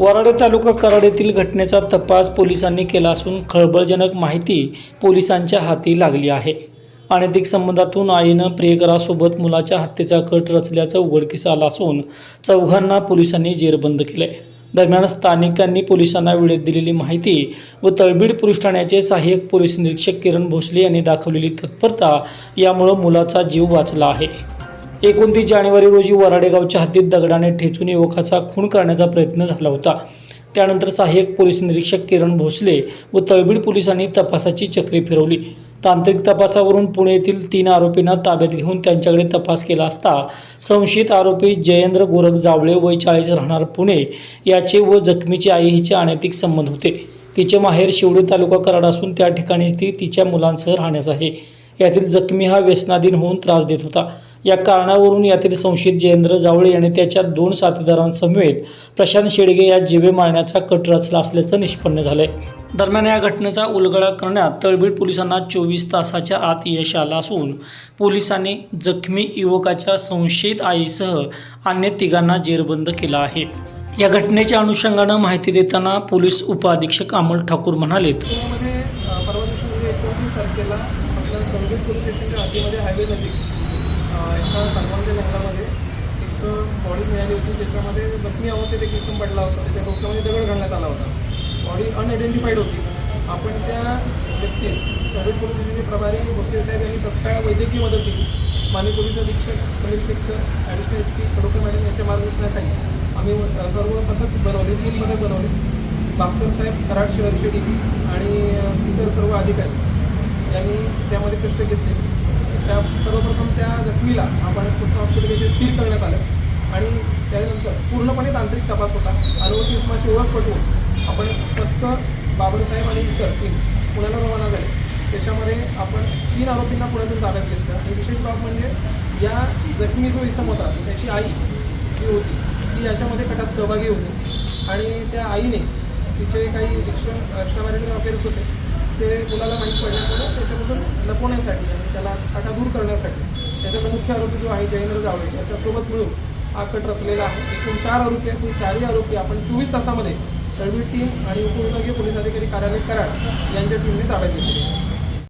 वराडे तालुका कराड येथील घटनेचा तपास पोलिसांनी केला असून खळबळजनक माहिती पोलिसांच्या हाती लागली आहे. अनैतिक संबंधातून आईनं प्रियकरासोबत मुलाच्या हत्येचा कट रचल्याचं उघडकीस आलं असून चौघांना पोलिसांनी जेरबंद केले दरम्यान स्थानिकांनी पोलिसांना वेळेत दिलेली माहिती व तळबीड पोलीस ठाण्याचे सहाय्यक पोलीस निरीक्षक किरण भोसले यांनी दाखवलेली तत्परता यामुळं मुलाचा जीव वाचला आहे. एकोणतीस जानेवारी रोजी वराडेगावच्या हद्दीत दगडाने ठेचून युवकाचा खून करण्याचा प्रयत्न झाला होता. त्यानंतर सहाय्यक पोलीस निरीक्षक किरण भोसले व तळबीड पोलिसांनी तपासाची चक्री फिरवली. तांत्रिक तपासावरून पुणे येथील तीन आरोपींना ताब्यात घेऊन त्यांच्याकडे तपास केला असता संशयित आरोपी जयेंद्र गोरख जावळे वय चाळीस राहणार पुणे याचे व जखमीची आई हिचे अनैतिक संबंध होते. तिचे माहेर शिवडी तालुका कराड असून त्या ठिकाणी ती तिच्या मुलांसह राहण्यास आहे. यातील जखमी हा व्यसनाधीन होऊन त्रास देत होता. या कारणावरून यातील संशयित जयेंद्र जावळे आणि त्याच्या दोन साथीदारांसमवेत प्रशांत शेडगे या जिवे मारण्याचा कट रचला असल्याचं निष्पन्न झालंय. दरम्यान या घटनेचा उलगडा करण्यात तळबीड पोलिसांना चोवीस तासाच्या आत यश आलं असून पोलिसांनी जखमी युवकाच्या संशयित आईसह अन्य तिघांना जेरबंद केला आहे. या घटनेच्या अनुषंगानं माहिती देताना पोलीस उपअधीक्षक अमोल ठाकूर म्हणालेत परवा दिवशी एकोणतीस तारखेला आपल्या तळबीड पोलीस स्टेशनच्या हायवे नजीक एका सर्वांच्या जंगलामध्ये एक बॉडी मिळाली होती त्याच्यामध्ये जखमी अवस्थेत एक इसम पडला होता त्याच्या डोक्यामध्ये दगड घालण्यात आला होता. बॉडी अनआयडेंटिफाईड होती. आपण त्या व्यक्तीस प्रायव्हेट पोलीस स्टेशनचे प्रभारी भोसले साहेब यांनी तत्काळ वैद्यकीय मदत दिली. माननीय पोलीस अधीक्षक Samir Shaikh sir additional S P Kadokar madam यांच्या मार्गदर्शनाखाली आम्ही सर्व पथक बनवले तीन पथक बनवले. बापकर साहेब कराड शहर शेडी आणि इतर सर्व अधिकारी यांनी त्यामध्ये कष्ट घेतले. त्या सर्वप्रथम त्या जखमीला आपण कृष्णा हॉस्पिटल येथे स्थिर करण्यात आलं. आणि त्यानंतर पूर्णपणे तांत्रिक तपास होता. आरोग्य इसमाची ओळख पटवून आपण पथकं बाबरसाहेब आणि इतर तीन पुण्याला रवाना झाले. त्याच्यामध्ये आपण तीन आरोपींना पुण्यातून ताब्यात घेतलं. आणि विशेष बाब म्हणजे या जखमी जो इसम होता त्याची आई जी होती ती याच्यामध्ये कटात सहभागी होती. आणि त्या आईने तिचे काही एक्स्ट्रा एक्स्ट्रा मॅरिटल अफेअर्स होते ते मुलाला माहीत पडल्यामुळे त्याच्यापासून लपवण्यासाठी आणि त्याला काटा दूर करण्यासाठी त्याच्यातला मुख्य आरोपी जो आहे जयेंद्र जावळे याच्यासोबत मिळून हा कट रचलेला आहे. एकूण चार आरोपी आहेत. हे चारही आरोपी आपण चोवीस तासामध्ये तळबीड टीम आणि उपविभागीय पोलीस अधिकारी कार्यालय कराड यांच्या टीमने ताब्यात घेतले